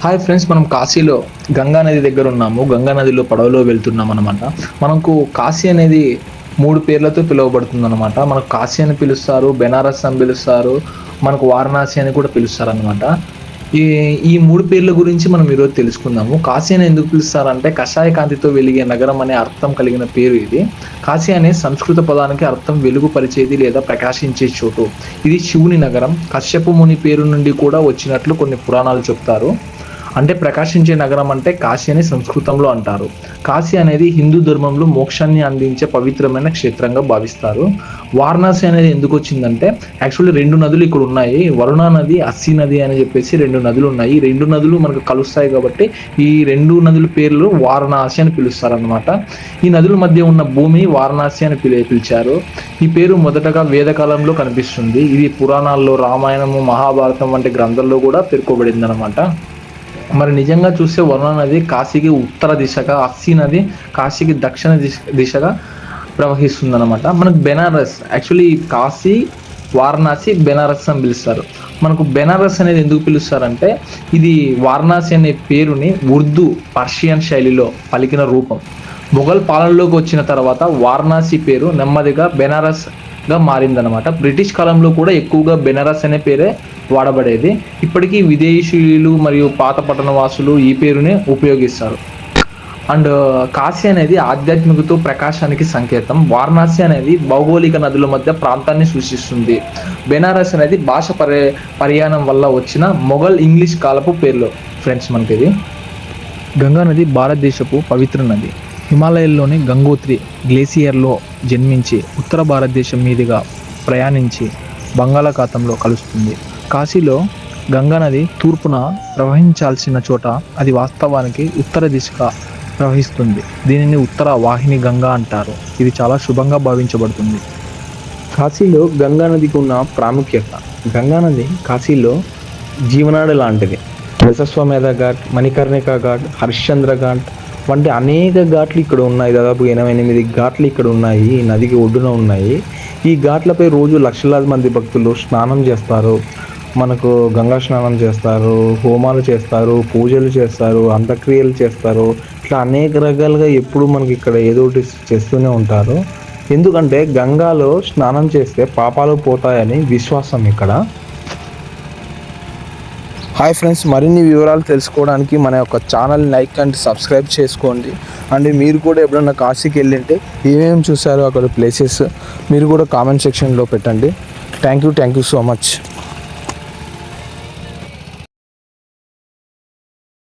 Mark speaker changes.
Speaker 1: Hi friends మనం కాశీలో గంగా నది దగ్గర ఉన్నాము. గంగా నదిలో పడవలో వెళ్తున్నాం అనమాట మనకు కాశీ అనేది మూడు పేర్లతో పిలువబడుతుంది అనమాట మనకు కాశీ అని పిలుస్తారు బెనారస్ అని పిలుస్తారు మనకు వారణాసి అని కూడా పిలుస్తారు అనమాట ఈ ఈ మూడు పేర్ల గురించి మనం ఈరోజు తెలుసుకుందాము. కాశీ అని ఎందుకు పిలుస్తారంటే కషాయ కాంతితో వెలిగే నగరం అనే అర్థం కలిగిన పేరు ఇది. కాశీ అనే సంస్కృత పదానికి అర్థం వెలుగు పరిచేది లేదా ప్రకాశించే చోటు. ఇది శివుని నగరం. కశ్యప ముని పేరు నుండి కూడా వచ్చినట్లు కొన్ని పురాణాలు చెప్తారు. అంటే ప్రకాశించే నగరం అంటే కాశీ అని సంస్కృతంలో అంటారు. కాశీ అనేది హిందూ ధర్మంలో మోక్షాన్ని అందించే పవిత్రమైన క్షేత్రంగా భావిస్తారు. వారణాసి అనేది ఎందుకు వచ్చిందంటే యాక్చువల్లీ రెండు నదులు ఇక్కడ ఉన్నాయి. వరుణా నది అస్సీ నది అని చెప్పేసి రెండు నదులు ఉన్నాయి. ఈ రెండు నదులు మనకు కలుస్తాయి కాబట్టి ఈ రెండు నదుల పేర్లు వారణాసి అని పిలుస్తారు అనమాట ఈ నదుల మధ్య ఉన్న భూమి వారణాసి అని పిలి పిలిచారు. ఈ పేరు మొదటగా వేదకాలంలో కనిపిస్తుంది. ఇది పురాణాల్లో రామాయణము మహాభారతం వంటి గ్రంథాల్లో కూడా పేర్కోబడింది అనమాట మరి నిజంగా చూస్తే వరుణ నది కాశీకి ఉత్తర దిశగా అస్సీ నది కాశీకి దక్షిణ దిశ దిశగా ప్రవహిస్తుంది అనమాట మనకు బెనారస్ యాక్చువల్లీ కాశీ వారణాసి బెనారస్ అని పిలుస్తారు. మనకు బెనారస్ అనేది ఎందుకు పిలుస్తారంటే ఇది వారణాసి అనే పేరుని ఉర్దూ పర్షియన్ శైలిలో పలికిన రూపం. మొఘల్ పాలనలోకి వచ్చిన తర్వాత వారణాసి పేరు నెమ్మదిగా బెనారస్గా మారిందనమాట బ్రిటిష్ కాలంలో కూడా ఎక్కువగా బెనారస్ అనే పేరే వాడబడేది. ఇప్పటికీ విదేశీయులు మరియు పాత పట్టణవాసులు ఈ పేరునే ఉపయోగిస్తారు. అండ్ కాశీ అనేది ఆధ్యాత్మికతో ప్రకాశానికి సంకేతం. వారణాసి అనేది భౌగోళిక నదుల మధ్య ప్రాంతాన్ని సూచిస్తుంది. బెనారస్ అనేది భాష పరి పర్యాణం వల్ల వచ్చిన మొఘల్ ఇంగ్లీష్ కాలపు పేర్లు. ఫ్రెండ్స్ మనకి ఇది గంగా నది భారతదేశపు పవిత్ర నది. హిమాలయాల్లోని గంగోత్రి గ్లేసియర్లో జన్మించి ఉత్తర భారతదేశం మీదుగా ప్రయాణించి బంగాళాఖాతంలో కలుస్తుంది. కాశీలో గంగా నది తూర్పున ప్రవహించాల్సిన చోట అది వాస్తవానికి ఉత్తర దిశగా ప్రవహిస్తుంది. దీనిని ఉత్తర వాహిని గంగా అంటారు. ఇది చాలా శుభంగా భావించబడుతుంది. కాశీలో గంగా నదికి ఉన్న ప్రాముఖ్యత. గంగా నది కాశీలో జీవనాడి లాంటిది. రసస్వమేధ ఘాట్ మణికర్ణిక ఘాట్ హరిశ్చంద్ర ఘాట్ వంటి అనేక ఘాట్లు ఇక్కడ ఉన్నాయి. దాదాపు ఎనభై ఎనిమిది ఘాట్లు ఇక్కడ ఉన్నాయి. ఈ నదికి ఒడ్డున ఉన్నాయి. ఈ ఘాట్లపై రోజు లక్షలాది మంది భక్తులు స్నానం చేస్తారు. మనకు గంగా స్నానం చేస్తారు హోమాలు చేస్తారు పూజలు చేస్తారు అంత్యక్రియలు చేస్తారు. ఇట్లా అనేక రకాలుగా ఎప్పుడు మనకి ఇక్కడ ఏదో ఒకటి చేస్తూనే ఉంటారు. ఎందుకంటే గంగాలో స్నానం చేస్తే పాపాలు పోతాయని విశ్వాసం ఇక్కడ. హాయ్ ఫ్రెండ్స్ మరిన్ని వివరాలు తెలుసుకోవడానికి మన యొక్క ఛానల్ లైక్ అండ్ సబ్స్క్రైబ్ చేసుకోండి. అండ్ మీరు కూడా ఎప్పుడన్నా కాశీకి వెళ్ళింటే ఏమేమి చూసారో అక్కడ ప్లేసెస్ మీరు కూడా కామెంట్ సెక్షన్లో పెట్టండి. Thank you thank you so much